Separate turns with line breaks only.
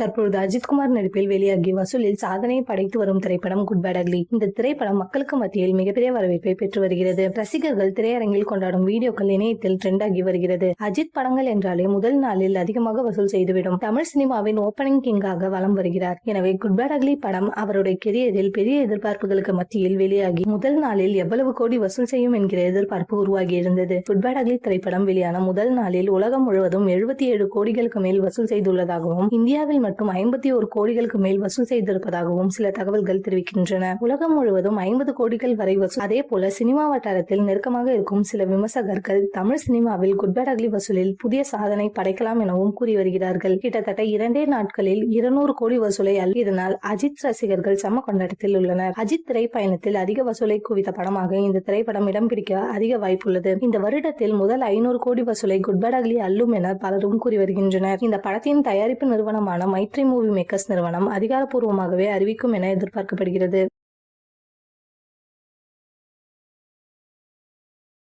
தற்பொழுது அஜித்குமார் நடிப்பில் வெளியாகி வசூலில் சாதனையை படைத்து வரும் திரைப்படம் குட் பேட் அக்லி இந்த திரைப்படம் மக்களுக்கு மத்தியில் மிகப்பெரிய வரவேற்பை பெற்று வருகிறது. ரசிகர்கள் திரையரங்கில் கொண்டாடும் வீடியோக்கள் இணையத்தில் ட்ரெண்ட் ஆகி வருகிறது. அஜித் படங்கள் என்றாலே முதல் நாளில் அதிகமாக வசூல் செய்துவிடும். தமிழ் சினிமாவின் ஓபனிங் கிங்காக வலம் வருகிறார். எனவே குட் பேட் அக்லி படம் அவருடைய கெரியரில் பெரிய எதிர்பார்ப்புகளுக்கு மத்தியில் வெளியாகி முதல் நாளில் எவ்வளவு கோடி வசூல் செய்யும் என்கிற எதிர்பார்ப்பு உருவாகி இருந்தது. குட் பேட் அக்லி திரைப்படம் வெளியான முதல் நாளில் உலகம் முழுவதும் எழுபத்தி ஏழு கோடிகளுக்கு மேல் வசூல் செய்துள்ளதாகவும் இந்தியாவில் மட்டும் ஐம்பத்தி ஒரு கோடிகளுக்கு மேல் வசூல் செய்திருப்பதாகவும் சில தகவல்கள் தெரிவிக்கின்றன. உலகம் முழுவதும் ஐம்பது கோடிகள் வரை வசூல் அதே போல சினிமா வட்டாரத்தில் நெருக்கமாக இருக்கும் சில விமர்சகர்கள் தமிழ் சினிமாவில் குட்பேட் அக்லி வசூலில் புதிய சாதனை படைக்கலாம் எனவும் கூறி வருகிறார்கள். கிட்டத்தட்ட இரண்டே நாட்களில் இருநூறு கோடி வசூலை அல் இதனால் அஜித் ரசிகர்கள் சம கொண்டாட்டத்தில் உள்ளனர். அஜித் திரைப்பயணத்தில் அதிக வசூலை குவித்த படமாக இந்த திரைப்படம் இடம் பிடிக்க அதிக வாய்ப்புள்ளது. இந்த வருடத்தில் முதல் ஐநூறு கோடி வசூலை குட்பேட் அக்லி அள்ளும் என பலரும் கூறி வருகின்றனர். இந்த படத்தின் தயாரிப்பு நிறுவனமான மைத்ரி மூவி மேக்கர்ஸ் நிறுவனம் அதிகாரப்பூர்வமாகவே அறிவிக்கும் என எதிர்பார்க்கப்படுகிறது.